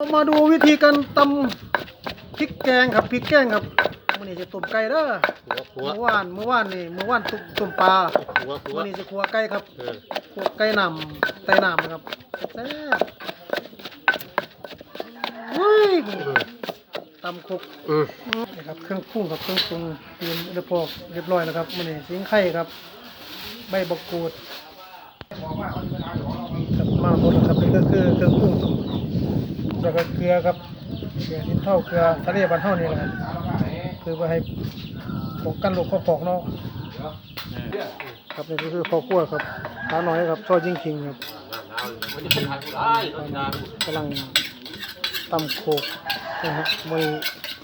เรามาดูวิธีการตำพริกแกงครับพริกแกงครับมื่อนี้จะต้มไก่เด้อหัวหัวเมื่อวานเมื่อวานนี่เมื่อวานต้มต้มปลาหัวหัววันนี้จะคั่วไก่ครับเออคั่วไก่น้ำไตน้ำนะครับแซ่บๆเฮ้ยตำครกอืมนี่ครับเครื่องปรุงครับเครื่องปรุงเตรียมเรียบร้อยเรียบร้อยแล้วครับมื่อนี้สิงไข่ครับ ใบบักกูดครับมาหมดแล้วครับนี่ก็คือเครื่องปรุง แล้วก็เกลือครับเกลือที่เท่าเกลือทะเลบ้านเท่านี่แหละครับคือไปให้ป้องกันโรคข้อของเนาะครับนี่ก็คือข้าวคั่วครับตาน้อยครับซอยจิงคิงครับกำลังตำโคกนะฮะมือ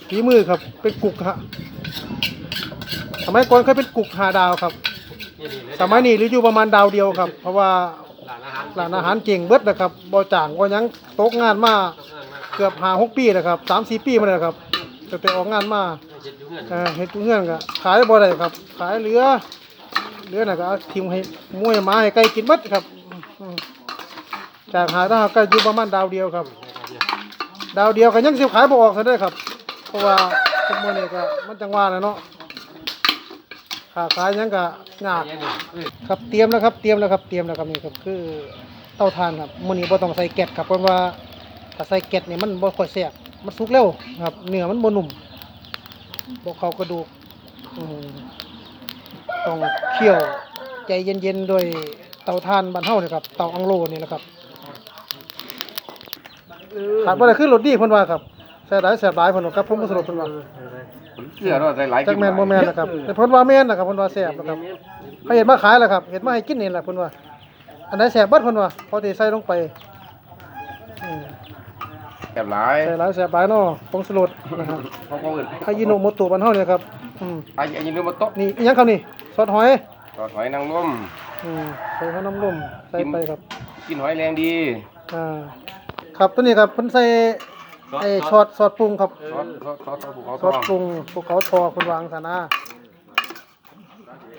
ฝีมือครับเป็นกุกฮะสมัยก่อนเคยเป็นกุกหาดาวครับ สมัยนี้เหรืออยู่ประมาณดาวเดียวครับ เพราะว่าหลานอาหารร้านอาหารเก่งเบิดนะครับบ่จ่างบ่ยังตกงานมา เกือบหาหกปีแล้วครับสามสี่ปีมาแล้วครับตั้งแต่ออกงานมาเจ็ดอยู่เงินเอ่อเฮ็ดทุเงื่อนก็ขายได้บ่ได้ครับ ขายเหลือเหลือน่ะก็เอาทิ้งให้มวยมาให้ไก่กินเบิดครับอืมจากหาถ้าหาไก่อยู่ประมาณดาวเดียวครับ ดาวเดียวก็ยังสิขายบ่ออกซะด้อครับ เพราะว่าทุกมื้อนี้ก็มันจังหว่าแหละเนาะค่าขายหยังก็ยาก ครับเตรียมแล้วครับเตรียมแล้วครับเตรียมแล้วครับนี่ครับคือเตาถ่านครับมื้อนี้บ่ต้องใส่แก๊สครับเพราะว่า ถ้าใส่แก๊สนี่มันบ่ค่อยแซ่บมันสุกเร็วครับเนื้อมันบ่นุ่มบ่เข้ากระดูกอืมต้องเคี่ยวใจเย็นๆโดวยเตาถ่านบ้านเฮานี่ครับเตาอังโลนี่แหละครับขาดบ่ได้คือรสดีเพิ่นว่าครับแซ่บหลายแซ่บหลายเพิ่นว่าครับผมบ่สรุปเพิ่นว่าเชื่อว่าได้หลายจักแม่นบ่แม่นนะครับแต่เพิ่นว่าแม่นนะครับเพิ่นว่าแซ่บนะครับเขาเห็นมาขายแล้วครับเห็นมาให้กินนี่แหละเพิ่นว่าอันไหนแสบเบัดเพิ่นว่าพอสิใส่ลงไปอืม แบบหลายใส่หลายแสบหลายเนาะผงสลดนะครับเขาก็อื่นอายิโนโมโตะบ้านเฮาเนี่ยครับอืมไอ้ไอ้ยินดีมาโต๊ะนี่อิหยังครับนี่ซอสหอยทอดหอยนางรมอืมใส่ข้าวน้ำนมใส่ไปครับ กินหอยแรงดีอ่าครับตัวนี้ครับเพิ่นใส่ไอ้ซอสซอสปรุงครับซอสซอสซอสซอสภูเขาซทออสงปรุงภูเขาทอเพิ่นวางซะนะ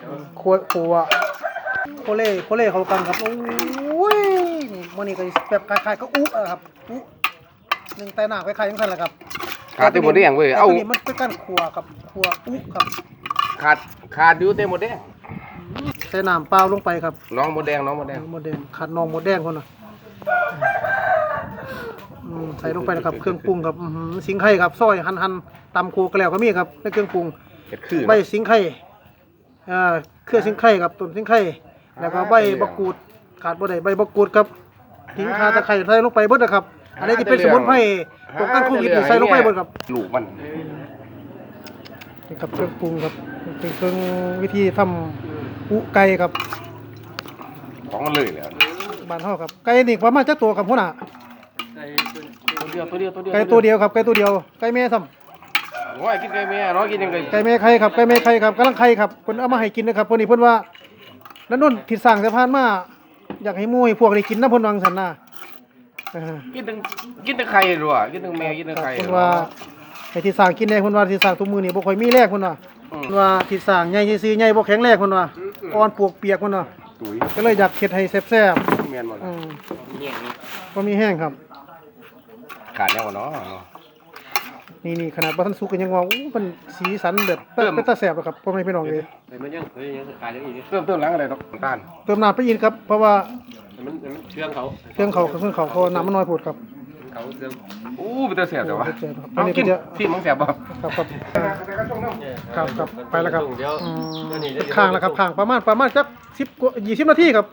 อืมครัวครัวโคเล่โคเล่เขากันครับโอ้ยนี่มื้อนี้ก็แบบคล้ายๆก็อุ๊อะครับอุ๊ หนึ่งแต่หน้าคล้ายๆจังซั่นแหละครับขาดเต็มหมดแดงเว้ยแต่เอ้าตัวนี้มันเป็นการครัวครับครัวอุ๊ครับขาดขาดอยู่เต็มหมดแดงใส่น้ำเปล่าลงไปครับน้องหมดแดงน้องหมดแดงหมดแดงขัดนองหมดแดงคนน่ะอืมใส่ลงไปนะครับเครื่องปรุงครับอื้อหือสิงไข่ครับซอยหั่นหั่นตำโคกระแล้วก็มีครับในเครื่องปรุง เห็ดคือ ใบสิงไข่อ่าเครือสิงไข่ครับต้นสิงไข่แล้วก็ใบบักกูดขาดบ่ได้ใบบักกูดครับทิ้งคาตะไคร้ใส่ลงไปเบิดนะครับ อันนี้จะเป็นสมุนไพรป้องกันโควิดนี่ใส่ลงไปเบิดครับลูกมันนี่ครับเครื่องปรุงครับเป็นเครื่องวิธีทำอุไก่ครับของมันเลยแล้วบ้านเฮาครับไก่นี่ประมาณจักตัวครับพุ่นน่ะตัวเดียวตัวเดียวตัวเดียวไก่ตัวเดียวครับไก่ตัวเดียวไก่แม่ซ้โอ้ยกินไก่แม่น้อยกินยังไงำไก่แม่ไข่ครับไก่แม่ไข่ครับกำลังไข่ครับเพิ่นเอามาให้กินนะครับเพิ่นนี่เพิ่นว่าแล้วนุ่นที่สร้างสะพานมาอยากให้หมู่ให้พวกได้กินน้ำเพิ่นวาจั่งซั่นน่ะเออ กินถึงกินถึงไข่ด้วยว่ะกินถึงแม่กินถึงครับไข่เพิ่นว่าให้ที่สร้างกินได้เพิ่นว่าที่สร้างทุกมื้อนี่บ่ค่อยมีแรงเพิ่นว่าอืมเพิ่นว่าที่สร้างใหญ่ซื่อๆใหญ่บ่แข็งแรงเพิ่นว่าอ่อนปวกเปียกเพิ่นว่าตุ๋ยก็เลยอยากเฮ็ดให้แซ่บแม่นหมดๆอืมบ่มีแห้งครับขาดแล้วเนาะ นี่นี่ขนาดบ่ทันสุกก็ยังว่าอู้มันสีสันแบบเติม เป็นตาแซ่บอะครับพ่อแม่พี่น้องเอ้ยมันยังเฮ้ยยังขายยังอีกเติมเติมหลังอะไรดอกน้ำตาลเติมน้ำไปอีกครับเพราะว่ามันมันเชื่องเขาเครื่องเขาเครื่องเขาเขาน้ำมันน้อยโพดครับเขาเชื่องอู้เป็นตาแสบแต่ว่าโอ้เป็นตาแสบครับเอากินอันนี้ก็จะที่มังแสบบ่ครับครับครับครับไปแล้วครับเดี๋ยวอืมเป็นข้างแล้วครับข้างประมาณประมาณจักสิบกว่ายี่สิบนาทีครับ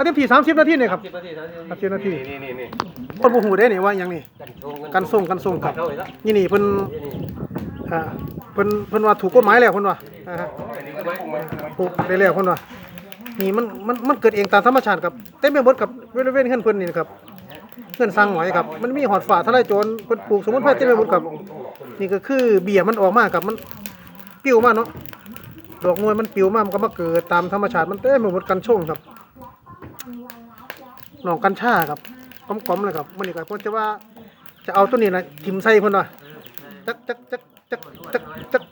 เขาเต็มที่สามสิบนาทีเนี่ยครับ สิบนาทีสามสิบนาที นี่นี่นี่คนบ่หูได้นี่ว่าอย่างนี้กันชงกันส่งกันส่งครับนี่นี่เพิ่นอ่าเพิ่นเพิ่นว่าถูกกฎหมายแล้วเพิ่นว่าอ่าฮะถูกได้แล้วเพิ่นว่านี่มันมันมันเกิดเองตามธรรมชาติครับเต็มไปหมดกับบริเวณเฮือนเพิ่นนี่นะครับเฮือนสร้างหอยครับ มันมีหอดฝาทลายโจรเพิ่นปลูกสมุนไพรเต็มไปหมดครับ นี่ก็คือเบี้ยมันออกมาครับมันปิ้วมาเนาะดอกมวยมันปิ้วมามันก็มาเกิดตามธรรมชาติมันเต็มไปหมดกันช่งครับ หนองกัญชาครับกลมๆเลยครับมันนี่ก็เพิ่นจะว่าจะเอาตัวนี้นะทิมใส่เพิ่นว่าจักจักจักจักจักจัก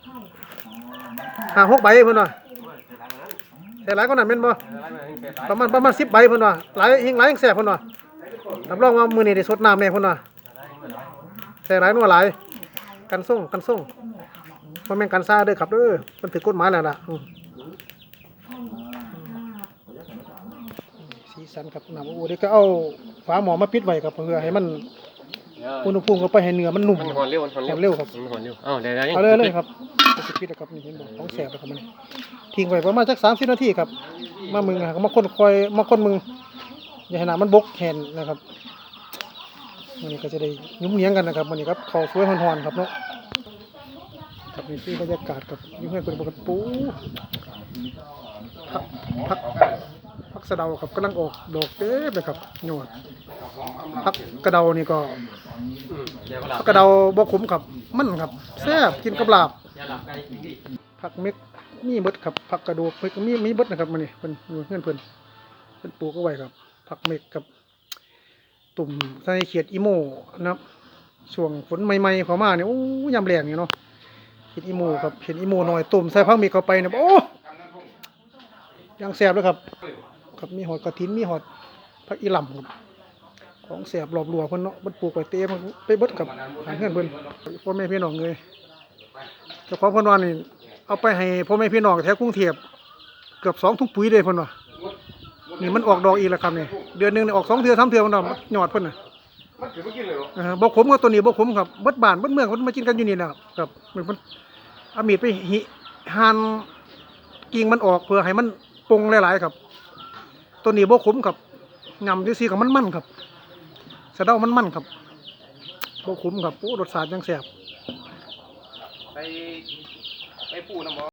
ห้าหกใบเพิ่นว่าแต่หลายก็นั่นแม่นบ่ประมาณประมาณ10ใบเพิ่นว่าหลายหิงหลายหิงแซ่บเพิ่นว่ารับรองว่ามื้อนี้ได้สดน้ำแน่เพิ่นว่าใส่หลายนัวหลายกันส่งกันส่งบ่แม่นกันซ่าเด้อครับเด้อมันถือกฎหมายแล้วล่ะอืม สีสันครับน้ำโอ้เดี๋ยวก็เอาฝาหม้อมาปิดไว้ครับเพื่อให้มันอุณหภูมิเข้าไปให้เนื้อมันนุ่มมันหอนเร็วมันหอนหอนเร็วครับมันหอนเร็วอ้าวเดี๋ยวเดี๋ยวเอาเลยเลยครับจะปิดนะครับนี่เห็นบ่ของแสบนะครับมันทิ้งไว้ประมาณสัก30นาทีครับมามึงนะครับมาคนคอยมาคนมึงอย่าให้น้ำมันบกแห้งนะครับวันนี้ก็จะได้ยุ่มเลี้ยงกันนะครับวันนี้ครับข้าวสวยหอนๆครับเนาะครับนี่คือบรรยากาศครับอยุ่งให้เป็นปกติปูพักพัก พักสะเดาครับกำลังออกดอกเต็มเลยครับหนวดพักกระเดานี่ก็ผักกระเดาบ่ขมครับมันครับแซ่บกินกับลาบผักเม็กมีเบิดครับผักกระดูกเพิ่นก็มีมีเบิดนะครับมันนี่เพิ่นอยู่เพื่อนเพิ่นเพิ่นปลูกเอาไว้ครับผักเม็กกับ ตุ่มใส่เขียดอีโมนะครับช่วงฝนใหม่ๆเข้ามาเนี่ยโอ้ยามแรงนี่เนาะเห็ดอีโมครับเห็ดอีโมหน่อยตุ่มใส่ผักเม็กเข้าไปเนี่ยโอ้ยังแซ่บเลยครับ ครับมีหอดกระถินมีหอดผักอีหล่ำครับของแสบหลอบหลัวเพิ่นเนาะมันปลูกไว้เต็มไปเบิดกับหางเงินเพิ่นพ่อแม่พี่น้องเลยเจ้าของเพิ่นว่านี่เอาไปให้พ่อแม่พี่น้องแถวกรุงเทพเกือบสองถุงปุ๋ยเลยเพิ่นว่านี่มันออกดอกอีกแล้วครับนี่เดือนหนึ่งนี่ออกสองเทื่อสามเทื่อมันเนาะยอดเพิ่นน่ะมันถือม่กินเลยหรอบ่ขมกับตัวนี้บ่ขมครับบดบานบดเมืองเพิ่นมากินกันอยู่นี่นะครับครับมันพ่นอามีดไปหิหันกิ่งมันออกเพื่อให้มันปงหลายๆครับ ตัวนี้บ่ขมครับงำที่ซีกับมันมันครับสะเดามันมันครับบกคุ้มครับโอ้รสชาติยังแสบไปไปปูน้ำหมอ